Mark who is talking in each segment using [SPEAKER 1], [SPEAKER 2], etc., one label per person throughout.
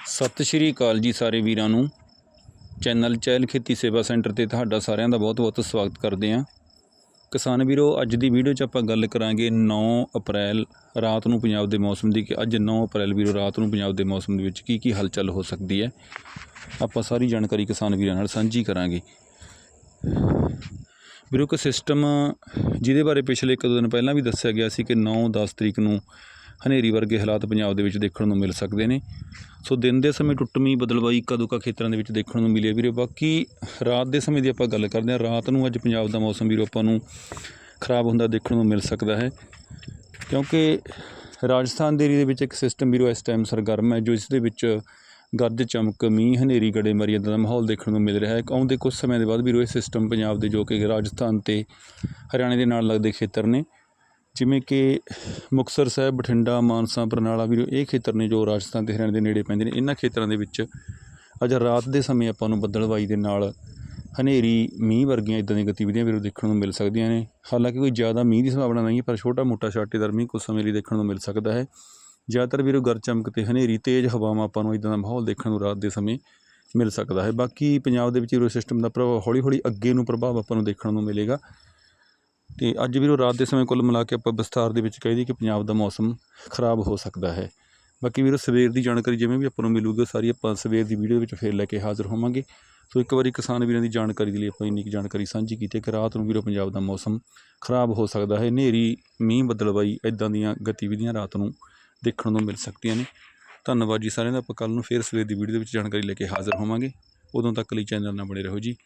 [SPEAKER 1] ਸਤਿ ਸ਼੍ਰੀ ਅਕਾਲ ਜੀ ਸਾਰੇ ਵੀਰਾਂ ਨੂੰ। ਚੈਨਲ ਚਹਿਲ ਖੇਤੀ ਸੇਵਾ ਸੈਂਟਰ ਤੇ ਤੁਹਾਡਾ ਸਾਰਿਆਂ ਦਾ ਬਹੁਤ-ਬਹੁਤ ਸਵਾਗਤ ਕਰਦੇ ਹਾਂ। ਕਿਸਾਨ ਵੀਰੋ, ਅੱਜ ਦੀ ਵੀਡੀਓ 'ਚ ਆਪਾਂ ਗੱਲ ਕਰਾਂਗੇ 9 ਅਪ੍ਰੈਲ, ਰਾਤ ਨੂੰ ਪੰਜਾਬ ਦੇ ਮੌਸਮ ਦੀ ਕਿ ਅੱਜ 9 ਅਪ੍ਰੈਲ ਵੀਰੋ, ਰਾਤ ਨੂੰ ਪੰਜਾਬ ਦੇ ਮੌਸਮ ਦੇ ਵਿੱਚ ਕੀ ਕੀ ਹਲਚਲ ਹੋ ਸਕਦੀ ਹੈ। ਆਪਾਂ ਸਾਰੀ ਜਾਣਕਾਰੀ ਕਿਸਾਨ ਵੀਰਾਂ ਨਾਲ ਸਾਂਝੀ ਕਰਾਂਗੇ। ਵੀਰੋ, ਇੱਕ ਸਿਸਟਮ ਜਿਹਦੇ ਬਾਰੇ ਪਿਛਲੇ ਇੱਕ ਦੋ ਦਿਨ ਪਹਿਲਾਂ ਵੀ ਦੱਸਿਆ ਗਿਆ ਸੀ ਕਿ 9-10 ਤਰੀਕ ਨੂੰ ਹਨੇਰੀ ਵਰਗੇ ਹਾਲਾਤ ਪੰਜਾਬ ਦੇ ਵਿੱਚ ਦੇਖਣ ਨੂੰ ਮਿਲ ਸਕਦੇ ਨੇ। ਸੋ ਦਿਨ ਦੇ ਸਮੇਂ ਟੁੱਟਮੀ ਬਦਲਵਾਈ ਇੱਕਾ ਕਾ ਖੇਤਰਾਂ ਦੇ ਵਿੱਚ ਦੇਖਣ ਨੂੰ ਮਿਲੀ ਵੀਰੇ? ਬਾਕੀ ਰਾਤ ਦੇ ਸਮੇਂ ਦੀ ਆਪਾਂ ਗੱਲ ਕਰਦੇ ਹਾਂ। ਰਾਤ ਨੂੰ ਅੱਜ ਪੰਜਾਬ ਦਾ ਮੌਸਮ ਵੀਰੋ ਆਪਾਂ ਨੂੰ ਖਰਾਬ ਹੁੰਦਾ ਦੇਖਣ ਨੂੰ ਮਿਲ ਸਕਦਾ ਹੈ। ਕਿਉਂਕਿ ਰਾਜਸਥਾਨ ਦੇ ਏਰੀਏ ਦੇ ਵਿੱਚ ਇੱਕ ਸਿਸਟਮ ਵੀਰੋ ਇਸ ਟਾਈਮ ਸਰਗਰਮ ਹੈ, ਜੋ ਇਸ ਦੇ ਵਿੱਚ ਗੱਜ ਚਮਕ, ਮੀਂਹ, ਹਨੇਰੀ, ਗੜੇਮਾਰੀ ਇੱਦਾਂ ਦਾ ਮਾਹੌਲ ਦੇਖਣ ਨੂੰ ਮਿਲ ਰਿਹਾ ਹੈ। ਆਉਂਦੇ ਕੁਝ ਸਮੇਂ ਦੇ ਬਾਅਦ ਵੀਰੋ ਇਹ ਸਿਸਟਮ ਪੰਜਾਬ ਦੇ ਜੋ ਕਿ ਰਾਜਸਥਾਨ ਤੇ ਹਰਿਆਣੇ ਦੇ ਨਾਲ ਲੱਗਦੇ ਖੇਤਰ ਨੇ। ਜਿਵੇਂ ਕਿ ਮੁਕਤਸਰ ਸਾਹਿਬ, ਬਠਿੰਡਾ, ਮਾਨਸਾ, ਬਰਨਾਲਾ ਵੀਰੋ, ਇਹ ਖੇਤਰ ਨੇ ਜੋ ਰਾਜਸਥਾਨ ਅਤੇ ਹਰਿਆਣੇ ਦੇ ਨੇੜੇ ਪੈਂਦੇ ਨੇ, ਇਹਨਾਂ ਖੇਤਰਾਂ ਦੇ ਵਿੱਚ ਅੱਜ ਰਾਤ ਦੇ ਸਮੇਂ ਆਪਾਂ ਨੂੰ ਬੱਦਲਵਾਈ ਦੇ ਨਾਲ ਹਨੇਰੀ, ਮੀਂਹ ਵਰਗੀਆਂ ਇਦਾਂ ਦੀਆਂ ਗਤੀਵਿਧੀਆਂ ਵੀਰੋ ਦੇਖਣ ਨੂੰ ਮਿਲ ਸਕਦੀਆਂ ਨੇ। ਹਾਲਾਂਕਿ ਕੋਈ ਜ਼ਿਆਦਾ ਮੀਂਹ ਦੀ ਸੰਭਾਵਨਾ ਨਹੀਂ ਹੈ ਪਰ ਛੋਟਾ ਮੋਟਾ ਛਾਟੇਦਾਰ ਮੀਂਹ ਕੁਝ ਸਮੇਂ ਲਈ ਦੇਖਣ ਨੂੰ ਮਿਲ ਸਕਦਾ ਹੈ। ਜ਼ਿਆਦਾਤਰ ਵੀਰੋ ਗਰ ਚਮਕ ਤੇ ਹਨੇਰੀ, ਤੇਜ਼ ਹਵਾਵਾਂ ਆਪਾਂ ਨੂੰ ਇਦਾਂ ਦਾ ਮਾਹੌਲ ਦੇਖਣ ਨੂੰ ਰਾਤ ਦੇ ਸਮੇਂ ਮਿਲ ਸਕਦਾ ਹੈ। ਬਾਕੀ ਪੰਜਾਬ ਦੇ ਵਿੱਚ ਵੀਰੋ ਸਿਸਟਮ ਦਾ ਪ੍ਰਭਾਵ ਹੌਲੀ ਹੌਲੀ ਅੱਗੇ ਨੂੰ ਪ੍ਰਭਾਵ ਆਪਾਂ ਨੂੰ ਦੇਖਣ ਨੂੰ ਮਿਲੇਗਾ। ਤੇ ਅੱਜ ਵੀਰੋ ਰਾਤ ਦੇ ਸਮੇਂ ਕੁੱਲ ਮਿਲਾ ਕੇ ਆਪਾਂ ਵਿਸਥਾਰ ਦੇ ਵਿੱਚ ਕਹਿ ਦਈਏ ਕਿ ਪੰਜਾਬ ਦਾ ਮੌਸਮ ਖਰਾਬ ਹੋ ਸਕਦਾ ਹੈ। ਬਾਕੀ ਵੀਰੋ ਸਵੇਰ ਦੀ ਜਾਣਕਾਰੀ ਜਿਵੇਂ ਵੀ ਆਪਾਂ ਨੂੰ ਮਿਲੂਗੀ ਉਹ ਸਾਰੀ ਆਪਾਂ ਸਵੇਰ ਦੀ ਵੀਡੀਓ ਵਿੱਚ ਫੇਰ ਲੈ ਕੇ ਹਾਜ਼ਰ ਹੋਵਾਂਗੇ। ਸੋ ਇੱਕ ਵਾਰੀ ਕਿਸਾਨ ਵੀਰਾਂ ਦੀ ਜਾਣਕਾਰੀ ਦੇ ਲਈ ਆਪਾਂ ਇੰਨੀ ਕੁ ਜਾਣਕਾਰੀ ਸਾਂਝੀ ਕੀਤੀ ਕਿ ਰਾਤ ਨੂੰ ਵੀਰੋ ਪੰਜਾਬ ਦਾ ਮੌਸਮ ਖਰਾਬ ਹੋ ਸਕਦਾ ਹੈ। ਹਨੇਰੀ, ਮੀਂਹ, ਬੱਦਲਵਾਈ ਇਦਾਂ ਦੀਆਂ ਗਤੀਵਿਧੀਆਂ ਰਾਤ ਨੂੰ ਦੇਖਣ ਨੂੰ ਮਿਲ ਸਕਦੀਆਂ ਨੇ। ਧੰਨਵਾਦ ਜੀ ਸਾਰਿਆਂ ਦਾ। ਆਪਾਂ ਕੱਲ੍ਹ ਨੂੰ ਫੇਰ ਸਵੇਰ ਦੀ ਵੀਡੀਓ ਦੇ ਵਿੱਚ ਜਾਣਕਾਰੀ ਲੈ ਕੇ ਹਾਜ਼ਰ ਹੋਵਾਂਗੇ। ਉਦੋਂ ਤੱਕ ਲਈ ਚੈਨਲ ਨਾਲ ਬਣੇ ਰਹੋ ਜੀ।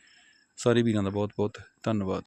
[SPEAKER 1] ਸਾਰੇ ਵੀਰਾਂ ਦਾ ਬਹੁਤ ਬਹੁਤ ਧੰਨਵਾਦ।